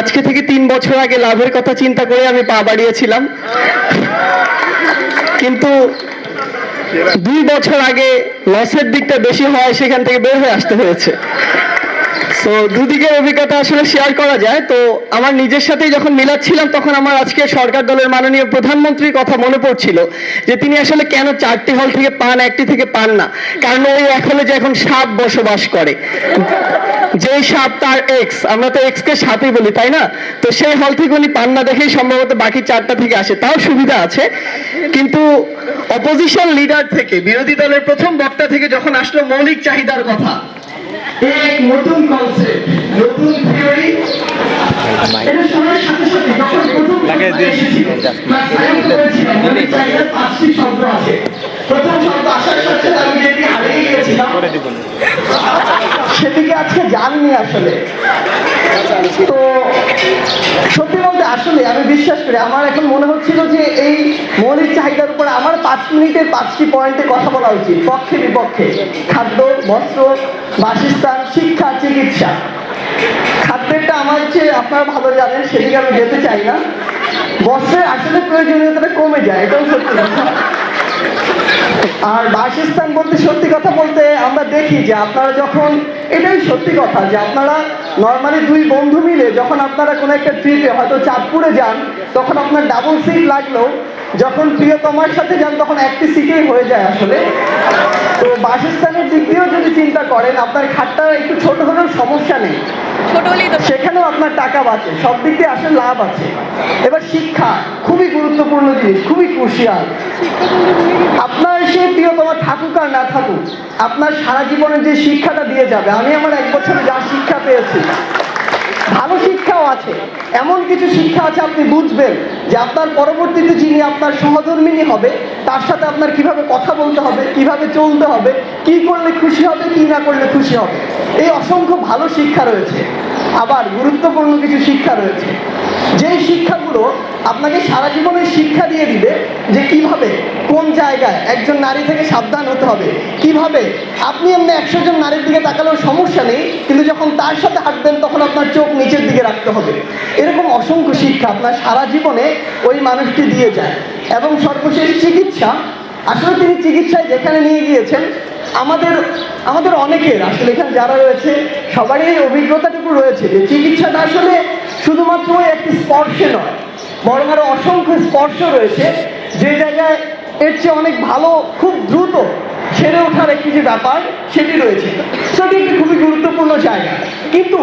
আজকে থেকে তিন বছর আগে লাভের কথা চিন্তা করে আমি পা বাড়িয়েছিলাম। কিন্তু দুই বছর আগে লসের দিকটা বেশি হয় সেখান থেকে বের হয়ে আসতে হয়েছে। তো দুদিকের অভিজ্ঞতা আসলে শেয়ার করা যায়। তো আমার নিজের সাথেই যখন মিলাচ্ছিলাম, তখন আমার আজকে সরকার দলের মাননীয় প্রধানমন্ত্রীর কথা মনে পড়ছিল যে তিনি আসলে কেন চারটি হল থেকে পান, একটি থেকে পান না। কারণ ওই এক হলে যে এখন সাপ বসবাস করে। যে সাপ তার এক্স আমরা তো এক্স কে সাপই বলি, তাই না? তো সেই হল থেকে উনি পান না দেখেই সম্ভবত বাকি চারটা থেকে আসে। তাও সুবিধা আছে। কিন্তু অপোজিশন লিডার থেকে, বিরোধী দলের প্রথম বক্তা থেকে যখন আসলো মৌলিক চাহিদার কথা এক নতুন কনসেপ্ট নতুন থিওরি এটা সময়ের সাথে সাথে যখন প্রথম এসেছিল, পাঁচটি শব্দ আছে প্রথম শব্দ আসার সাথে সাথে আমি যেটি হারিয়ে গিয়েছিলাম করে দিব সেদিকে আজকে জাননি আসলে তো সত্যি বলতে আসলে আমি বিশ্বাস করি, আমার এখন মনে হচ্ছিল যে এই মৌলিক চাহিদার উপর আমার পাঁচ মিনিটের পাঁচটি পয়েন্টে কথা বলা উচিত, পক্ষে বিপক্ষে। খাদ্য, বস্ত্র, বাসস্থান, শিক্ষা, চিকিৎসা। খাদ্যেরটা আমার যে আপনারা ভালো জানেন, সেদিকে আমি যেতে চাই না। বস্ত্রের আসলে প্রয়োজনীয়তাটা কমে যায়, এটাও সত্যি কথা। আর বাসস্থান বলতে সত্যি কথা বলতে আমরা দেখি যে আপনারা যখন এটাই সত্যি কথা যে আপনারা নর্মালি দুই বন্ধু মিলে যখন আপনারা কোনো একটা ট্রিপে হয়তো চাঁদপুরে যান তখন আপনার ডাবল সিট লাগলেও যখন প্রিয়তমার সাথে যান তখন একটি সিটেই হয়ে যায় আসলে। তো বাসস্থানের দিক দিয়েও যদি চিন্তা করেন আপনার খাটটা একটু ছোট হলেও সমস্যা নেই। সেখানেও আপনার টাকা বাঁচে সব দিক দিয়ে আসলে লাভ আছে। এবার শিক্ষা খুবই গুরুত্বপূর্ণ জিনিস খুবই ক্রুশিয়াল আপনার সে প্রিয় তোমার থাকুক আর না থাকুক, আপনার সারা জীবনে যে শিক্ষাটা দিয়ে যাবে, আমি আমার এক বছরে যা শিক্ষা পেয়েছি, ভালো শিক্ষাও আছে, এমন কিছু শিক্ষা আছে আপনি বুঝবেন যে আপনার পরবর্তীতে যিনি আপনার সহধর্মিনী হবে তার সাথে আপনার কীভাবে কথা বলতে হবে, কীভাবে চলতে হবে, কি করলে খুশি হবে, কি না করলে খুশি হবে? এই অসংখ্য ভালো শিক্ষা রয়েছে। আবার গুরুত্বপূর্ণ কিছু শিক্ষা রয়েছে। যেই শিক্ষাগুলো আপনাকে সারা জীবনের শিক্ষা দিয়ে দিবে যে কীভাবে, কোন জায়গায় একজন নারী থেকে সাবধান হতে হবে, কীভাবে, আপনি এমনি একশো জন নারীর দিকে তাকালেও সমস্যা নেই, কিন্তু যখন তার সাথে হাঁটবেন তখন আপনার চোখ নিচের দিকে রাখতে হবে। এরকম অসংখ্য শিক্ষা আপনার সারা জীবনে ওই মানুষটি দিয়ে যায়। এবং সর্বশেষ চিকিৎসা, আসলে তিনি চিকিৎসায় যেখানে নিয়ে গিয়েছেন, আমাদের আমাদের অনেকের, আসলে এখানে যারা রয়েছে, সবারই অভিজ্ঞতাটুকু রয়েছে যে চিকিৎসাটা আসলে শুধুমাত্র একটি স্পর্শে নয়, বরং আরও অসংখ্য স্পর্শ রয়েছে, যে জায়গায় এর চেয়ে অনেক ভালো, খুব দ্রুত সেরে ওঠার একটি যে ব্যাপার, সেটি রয়েছে। সেটি একটি খুবই গুরুত্বপূর্ণ জায়গা। কিন্তু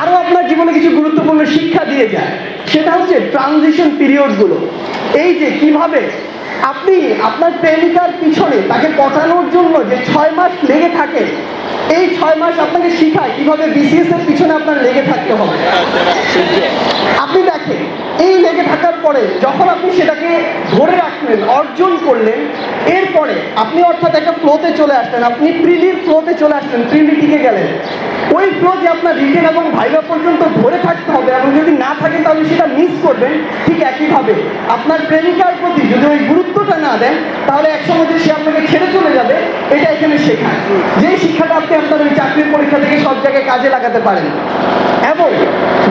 আরও আপনার জীবনে কিছু গুরুত্বপূর্ণ শিক্ষা দিয়ে যায়, সেটা হচ্ছে ট্রানজিশন পিরিয়ডগুলো এই যে কীভাবে আপনি আপনার প্রেমিকার পিছনে তাকে পটানোর জন্য যে ছয় মাস লেগে থাকে, এই ছয় মাস আপনাকে শিখায় কীভাবে বিসিএস এর পিছনে আপনার লেগে থাকতে হবে। আপনি দেখেন, এই লেগে থাকার পরে যখন আপনি সেটাকে ধরে রাখলেন অর্জন করলেন, এরপরে আপনি অর্থাৎ একটা ফ্লোতে চলে আসলেন, আপনি প্রিলির ফ্লোতে চলে আসলেন প্রিলি টিকে গেলেন। ওই ফ্লো যে আপনার রিটেন এবং ভাইবা পর্যন্ত ধরে থাকতে হবে এবং যদি না থাকে তাহলে সেটা মিস করবেন, ঠিক একইভাবে। আপনার প্রেমিকার প্রতি যদি ওই গুরুত্বটা না দেন, তাহলে একসময় যে সে আপনাকে ছেড়ে চলে যাবে, এটা এখানে শেখায়। যেই শিক্ষাটা আপনি আপনার ওই চাকরির পরীক্ষা থেকে সব জায়গায় কাজে লাগাতে পারেন। এবং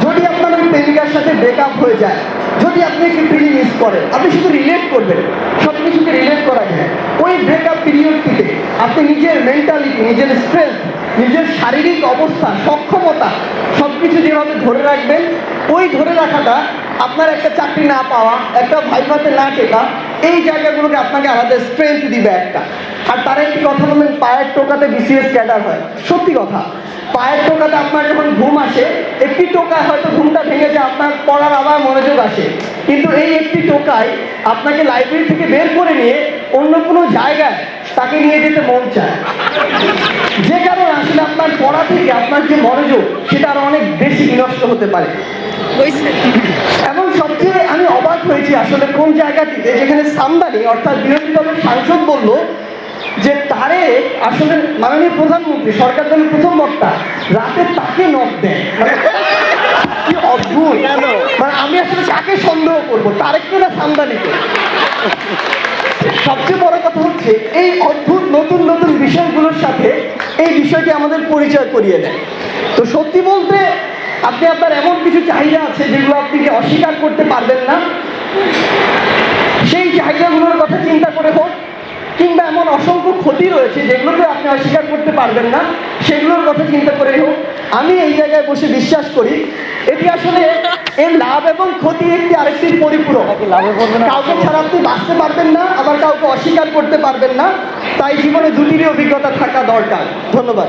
যদি আপনার ওই প্রেমিকার সাথে ব্রেকআপ হয়ে যায়। যদি আপনি একটু ফিলিং মিস করেন, আপনি শুধু রিলেট করবেন সব কিছুকে রিলেট করা যায়। ওই ব্রেকআপ পিরিয়ডটিতে আপনি নিজের মেন্টালিটি নিজের স্ট্রেংথ নিজের শারীরিক অবস্থা, সক্ষমতা সব কিছু যেভাবে ধরে রাখবেন, ওই ধরে রাখাটা আপনার একটা চাকরি না পাওয়া, একটা ভাইভাতে না টেকা এই জায়গাগুলোকে আপনাকে আলাদা স্ট্রেংথ দিবে একটা। আর তার একটি কথা বললেন পায়ের টোকাতে বিসিএস ক্যাডার হয়। সত্যি কথা। পায়ের টোকাতে আপনার যখন ঘুম আসে, একটি টোকায় হয়তো ঘুমটা ভেঙে যায়, আপনার পড়ার আবার মনোযোগ আসে। কিন্তু এই একটি টোকায় আপনাকে লাইব্রেরি থেকে বের করে নিয়ে অন্য কোনো জায়গায় তাকে নিয়ে যেতে মন চায়। যে কারণে আসলে আপনার পড়া থেকে আপনার যে মনোযোগ, সেটা আরও অনেক বেশি বিনষ্ট হতে পারে হয়েছে এবং সবচেয়ে আমি হয়েছি আসলে কোন জায়গাটিতে? যেখানে সামদানি অর্থাৎ বিরোধী দলের সাংসদ বলল যে তারে আসলে মাননীয় প্রধানমন্ত্রী সরকার দলের প্রথম বক্তা রাতে তাকে নখ দেয় মানে কি অদ্ভুত। মানে আমি আসলে কাকে সন্দেহ করব? তারেককে না সামদানিকে? সবচেয়ে বড় কথা হচ্ছে এই অদ্ভুত নতুন নতুন বিষয়গুলোর সাথে এই বিষয়টি আমাদের পরিচয় করিয়ে দেয়। তো সত্যি বলতে আপনি আপনার এমন কিছু চাহিদা আছে যেগুলো আপনি কি অস্বীকার করতে পারবেন না? সেই চাহিদাগুলোর কথা চিন্তা করে হোক কিংবা এমন অসংখ্য ক্ষতি রয়েছে যেগুলোকে আপনি অস্বীকার করতে পারবেন না সেগুলোর কথা চিন্তা করে হোক আমি এই জায়গায় বসে বিশ্বাস করি এটি আসলে এর লাভ এবং ক্ষতি একটি আরেকটির পরিপূরক। কাউকে ছাড়া আপনি বাঁচতে পারবেন না আবার কাউকে অস্বীকার করতে পারবেন না তাই জীবনে দুটিরই অভিজ্ঞতা থাকা দরকার। ধন্যবাদ।